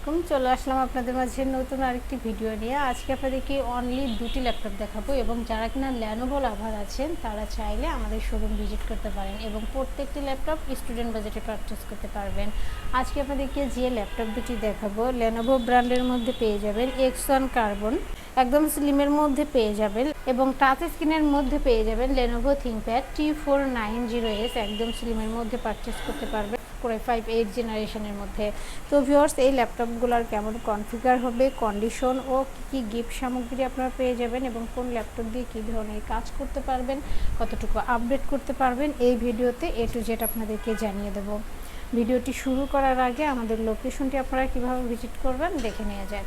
আলাইকুম। চলে আসলাম আপনাদের মাঝে নতুন আরেকটি ভিডিও নিয়ে। আজকে আপনাদেরকে অনলি দুটি ল্যাপটপ দেখাবো এবং যারা কিনা ল্যানোভো লাভার আছেন, তারা চাইলে আমাদের শোরুম ভিজিট করতে পারেন এবং প্রত্যেকটি ল্যাপটপ স্টুডেন্ট বাজেটে পারচেস করতে পারবেন। আজকে আপনাদেরকে যে ল্যাপটপ দুটি দেখাবো ল্যানোভো ব্র্যান্ডের মধ্যে পেয়ে যাবেন এক্স ওয়ান কার্বন একদম স্লিমের মধ্যে পেয়ে যাবেন এবং টাচ স্ক্রিনের মধ্যে পেয়ে যাবেন Lenovo ThinkPad T four nine zero S একদম স্লিমের মধ্যে পারচেস করতে পারবেন। করে ফাইভ এইট জেনারেশনের মধ্যে। তো ভিওর্স এই ল্যাপটপগুলোর কেমন কনফিগার হবে কন্ডিশন ও কী কী গিফট সামগ্রী আপনারা পেয়ে যাবেন এবং কোন ল্যাপটপ দিয়ে কী ধরনের কাজ করতে পারবেন, কতটুকু আপডেট করতে পারবেন, এই ভিডিওতে এ টু জেড আপনাদেরকে জানিয়ে দেবো। ভিডিওটি শুরু করার আগে আমাদের লোকেশনটি আপনারা কীভাবে ভিজিট করবেন, দেখে নেওয়া যায়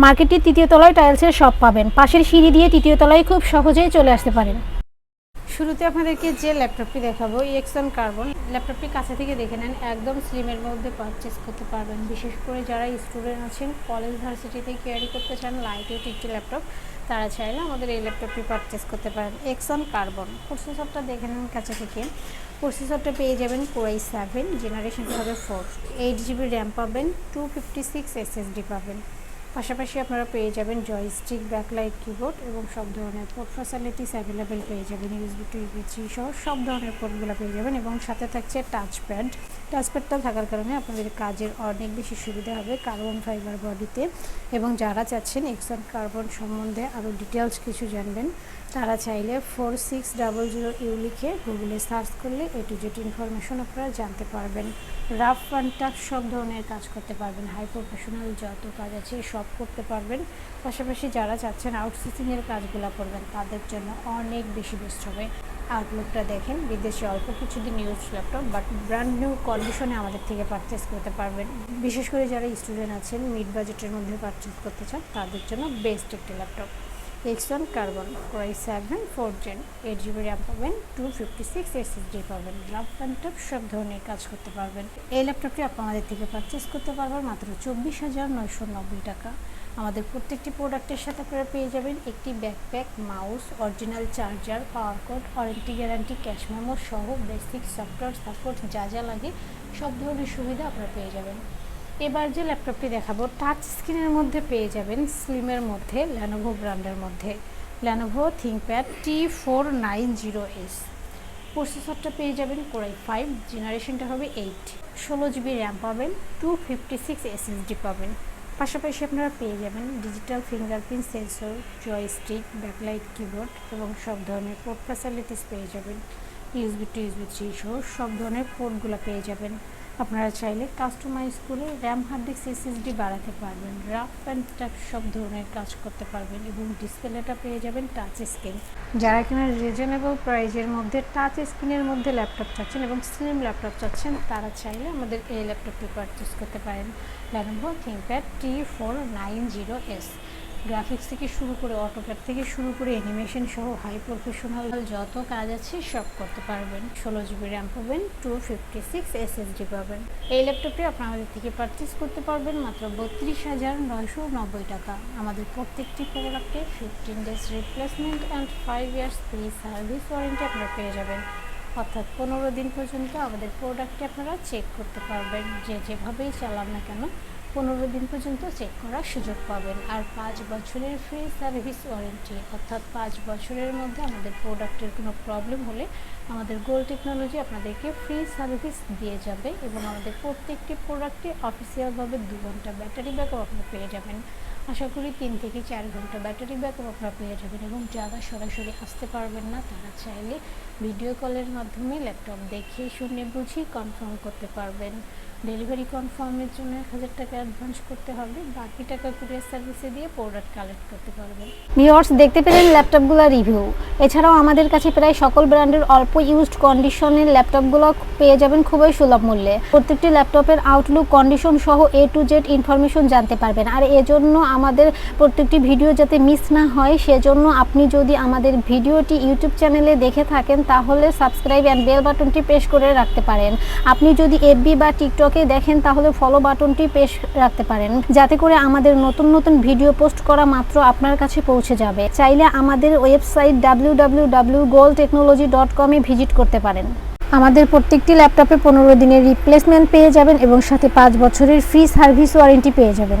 মার্কেটটির তৃতীয় তলায় টাইলসের শপ পাবেন। পাশের সিঁড়ি দিয়ে তৃতীয় তলায় খুব সহজেই চলে আসতে পারেন। শুরুতে আপনাদেরকে যে ল্যাপটপটি দেখাবো এক্সন কার্বন ল্যাপটপটি কাছে থেকে দেখে নেন, একদম স্লিমের মধ্যে পারচেস করতে পারবেন। বিশেষ করে যারা স্টুডেন্ট আছেন কলেজ ভার্সিটিতে ক্যারি করতে চান লাইট ওয়েট ল্যাপটপ, তারা চাইলে আমাদের এই ল্যাপটপটি পারচেস করতে পারেন। এক্সন কার্বন প্রসেসরটা দেখে নেন কাছে থেকে। প্রসেসরটা পেয়ে যাবেন কোরাই সেভেন জেনারেশন হবে ফোর এইট জিবি র্যাম পাবেন টু ফিফটি সিক্স এসএসডি পাবেন। পাশাপাশি আপনারা পেয়ে যাবেন জয়স্টিক ব্যাকলাইট কিবোর্ড এবং সব ধরনের পোর্ট ফ্যাসিলিটিস অ্যাভেলেবেল পেয়ে যাবেন ইউএসবি টু সহ সব ধরনের পোর্টগুলো পেয়ে যাবেন এবং সাথে থাকছে টাচপ্যাড টাচপ্যাডটা থাকার কারণে আপনাদের কাজের অনেক বেশি সুবিধা হবে কার্বন ফাইবার বডিতে এবং যারা চাচ্ছেন এক্সন কার্বন সম্বন্ধে আরও ডিটেলস কিছু জানবেন, তারা চাইলে four six double zero U লিখে গুগলে সার্চ করলে এ টু জেড ইনফরমেশন আপনারা জানতে পারবেন। রাফ অ্যান্ড টাফ সব ধরনের কাজ করতে পারবেন। হাই প্রফেশনাল যত কাজ আছে সব করতে পারবেন। পাশাপাশি যারা চাচ্ছেন আউটসোর্সিংয়ের কাজগুলো করবেন, তাদের জন্য অনেক বেশি বেস্ট হবে। আউটলুকটা দেখেন। বিদেশে অল্প কিছুদিন use laptop but brand new কন্ডিশনে আমাদের থেকে পারচেস করতে পারবেন। বিশেষ করে যারা স্টুডেন্ট আছেন মিড বাজেটের মধ্যে পারচেস করতে চান, তাদের জন্য বেস্ট একটি laptop X one carbon core i seven four gen eight GB RAM পাবেন টু ফিফটি সিক্স এসএসডি পাবেন। ল্যাপ ল্যাপটপ সব ধরনের কাজ করতে পারবেন। এই ল্যাপটপটি আপনি আমাদের থেকে পারচেস করতে পারবেন মাত্র চব্বিশ হাজার নয়শো নব্বই টাকা। আমাদের প্রত্যেকটি প্রোডাক্টের সাথে আপনারা পেয়ে যাবেন একটি backpack mouse original charger power code warranty guarantee cash memo সহ বেসিক সফটওয়্যার সাপোর্ট যা যা লাগে সব ধরনের সুবিধা আপনারা পেয়ে যাবেন। এবার যে ল্যাপটপটি দেখাবো টাচ স্ক্রিনের মধ্যে পেয়ে যাবেন স্লিমের মধ্যে ল্যানোভো ব্র্যান্ডের মধ্যে। Lenovo ThinkPad T four nine zero S প্রসেসরটা পেয়ে যাবেন কোরাই ফাইভ জেনারেশনটা হবে এইট ষোলো জিবি র্যাম পাবেন টু ফিফটি সিক্স এসএসডি পাবেন। পাশাপাশি আপনারা পেয়ে যাবেন digital fingerprint sensor joystick backlight keyboard এবং সব ধরনের পোর্ট ফ্যাসিলিটিস পেয়ে যাবেন ইউএসবি টু ইউএসবি থ্রি সহ সব ধরনের পোর্টগুলো পেয়ে যাবেন। আপনারা চাইলে কাস্টমাইজ করে র্যাম হার্ড ডিস্ক এসএসডি বাড়াতে পারবেন। রাফ অ্যান্ড টাফ সব ধরনের কাজ করতে পারবেন এবং ডিসপ্লেটা পেয়ে যাবেন টাচ স্ক্রিন যারা কিনা রিজনেবল প্রাইজের মধ্যে টাচ স্ক্রিনের মধ্যে ল্যাপটপ চাচ্ছেন এবং স্লিম ল্যাপটপ চাচ্ছেন, তারা চাইলে আমাদের এই ল্যাপটপটি পারচেস করতে পারেন। Lenovo ThinkPad T four nine zero S graphics থেকে শুরু করে অটোক্যাড থেকে শুরু করে অ্যানিমেশন সহ হাই প্রফেশনাল যত কাজ আছে সব করতে পারবেন। ষোলো জিবি র্যাম পাবেন two fifty six S S SSD পাবেন। এই ল্যাপটপটি আপনি আমাদের থেকে পারচেস করতে পারবেন মাত্র বত্রিশ হাজার নয়শো নব্বই টাকা। আমাদের প্রত্যেকটি প্রোডাক্টে fifteen days replacement and five years free service warranty আপনারা পেয়ে যাবেন। অর্থাৎ পনেরো দিন পর্যন্ত আমাদের প্রোডাক্টটি আপনারা চেক করতে পারবেন। যে যেভাবেই চালান না কেন পনেরো দিন পর্যন্ত চেক করার সুযোগ পাবেন। আর পাঁচ বছরের ফ্রি সার্ভিস ওয়ারেন্টি অর্থাৎ পাঁচ বছরের মধ্যে আমাদের প্রোডাক্টের কোনো প্রবলেম হলে আমাদের গোল টেকনোলজি আপনাদেরকে ফ্রি সার্ভিস দিয়ে যাবে এবং আমাদের প্রত্যেকটি প্রোডাক্টে অফিসিয়ালভাবে দু ঘণ্টা ব্যাটারি ব্যাকআপ আপনারা পেয়ে যাবেন। আশা করি তিন থেকে চার ঘণ্টা ব্যাটারি ব্যাকআপ আপনারা পেয়ে যাবেন এবং যারা সরাসরি আসতে পারবেন না, তারা চাইলে ভিডিও কলের মাধ্যমে ল্যাপটপ দেখে শুনে বুঝি কনফার্ম করতে পারবেন। ডেলিভারি কনফার্মের জন্য এক হাজার টাকা অ্যাডভান্স করতে হবে। বাকি টাকা কুরিয়ার সার্ভিসে দিয়ে প্রোডাক্ট কালেক্ট করতে পারবেন। ভিউয়ার্স দেখতে পেলেন ল্যাপটপগুলোর রিভিউ এছাড়াও আমাদের কাছে প্রায় সকল ব্র্যান্ডের অল্প ইউজড কন্ডিশনের ল্যাপটপগুলো পেয়ে যাবেন খুবই সুলভ মূল্যে। প্রত্যেকটি ল্যাপটপের আউটলুক কন্ডিশন সহ এ টু জেড ইনফরমেশন জানতে পারবেন। আর এজন্য আমাদের প্রত্যেকটি ভিডিও যাতে মিস না হয়, সেজন্য আপনি যদি আমাদের ভিডিওটি ইউটিউব চ্যানেলে দেখে থাকেন, তাহলে সাবস্ক্রাইব অ্যান্ড বেল বাটনটি প্রেস করে রাখতে পারেন। আপনি যদি এফবি বা টিকটকে দেখেন, তাহলে ফলো বাটনটি পেশ রাখতে পারেন। যাতে করে আমাদের নতুন নতুন ভিডিও পোস্ট করা মাত্র আপনার কাছে পৌঁছে যাবে। চাইলে আমাদের website W W goal technology dot visit করতে পারেন। আমাদের প্রত্যেকটি ল্যাপটপে পনেরো দিনের রিপ্লেসমেন্ট পেয়ে যাবেন এবং সাথে পাঁচ বছরের ফ্রি সার্ভিস ওয়ারেন্টি পেয়ে যাবেন।